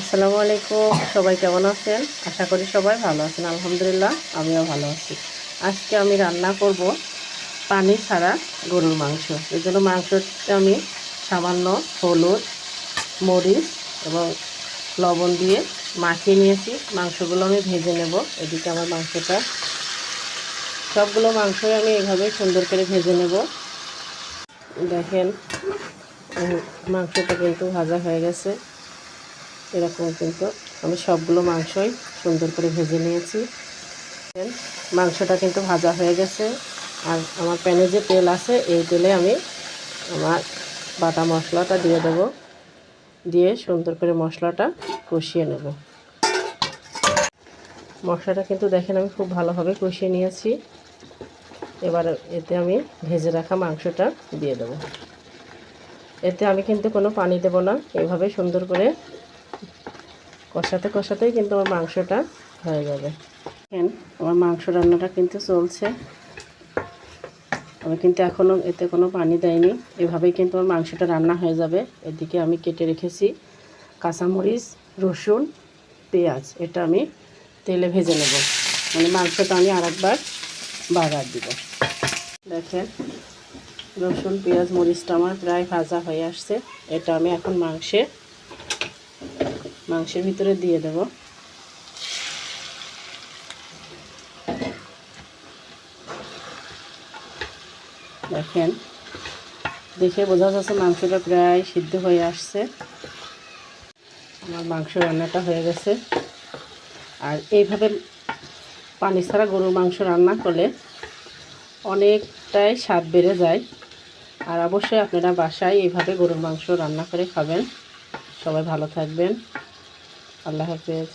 আসসালামু আলাইকুম। সবাই কেমন আছেন? আশা করি সবাই ভালো আছেন, আলহামদুলিল্লাহ, আমিও ভালো আছি। আজকে আমি রান্না করব পানি ছাড়া গরুর মাংস। এই জন্য মাংসটা আমি সামান্য হলুদ, মরিচ এবং লবণ দিয়ে মাখিয়ে নিয়েছি। মাংসগুলো আমি ভেজে নেব। এদিকে আমার মাংসটা, সবগুলো মাংসই আমি এইভাবে সুন্দর করে ভেজে নেব। দেখেন মাংসটা কিন্তু ভাজা হয়ে গেছে। এরকম কিন্তু আমি সবগুলো মাংসই সুন্দর করে ভেজে নিয়েছি। মাংসটা কিন্তু ভাজা হয়ে গেছে। আর আমার প্যানে যে তেল আছে, এই তেলে আমি আমার বাটা মশলাটা দিয়ে দেবো। দিয়ে সুন্দর করে মশলাটা কষিয়ে নেব। মশলাটা কিন্তু দেখেন আমি খুব ভালোভাবে কষিয়ে নিয়েছি। এবার এতে আমি ভেজে রাখা মাংসটা দিয়ে দেবো। এতে আমি কিন্তু কোনো পানি দেব না। এভাবে সুন্দর করে কষাতে কষাতেই কিন্তু আমার মাংসটা হয়ে যাবে। দেখেন, আমার মাংস রান্নাটা কিন্তু চলছে। আমি কিন্তু এখনও এতে কোনো পানি দেয়নি এভাবেই কিন্তু আমার মাংসটা রান্না হয়ে যাবে। এদিকে আমি কেটে রেখেছি কাঁচামরিচ, রসুন, পেঁয়াজ। এটা আমি তেলে ভেজে নেব। মানে মাংসটা আমি আরেকবার বাগার দিব। দেখেন, রসুন, পেঁয়াজ, মরিচটা আমার প্রায় ভাজা হয়ে আসছে। এটা আমি এখন মাংসে মাংসের ভিতরে দিয়ে দেব। দেখেন, দেখে বোঝা যাচ্ছে মাংসটা প্রায় সিদ্ধ হয়ে আসছে। আমার মাংস রান্নাটা হয়ে গেছে। আর এইভাবে পানি ছাড়া গরুর মাংস রান্না করলে অনেকটাই স্বাদ বেড়ে যায়। আর অবশ্যই আপনারা বাসায় এইভাবে গরুর মাংস রান্না করে খাবেন। সবাই ভালো থাকবেন। আল্লাহ হাফেজ।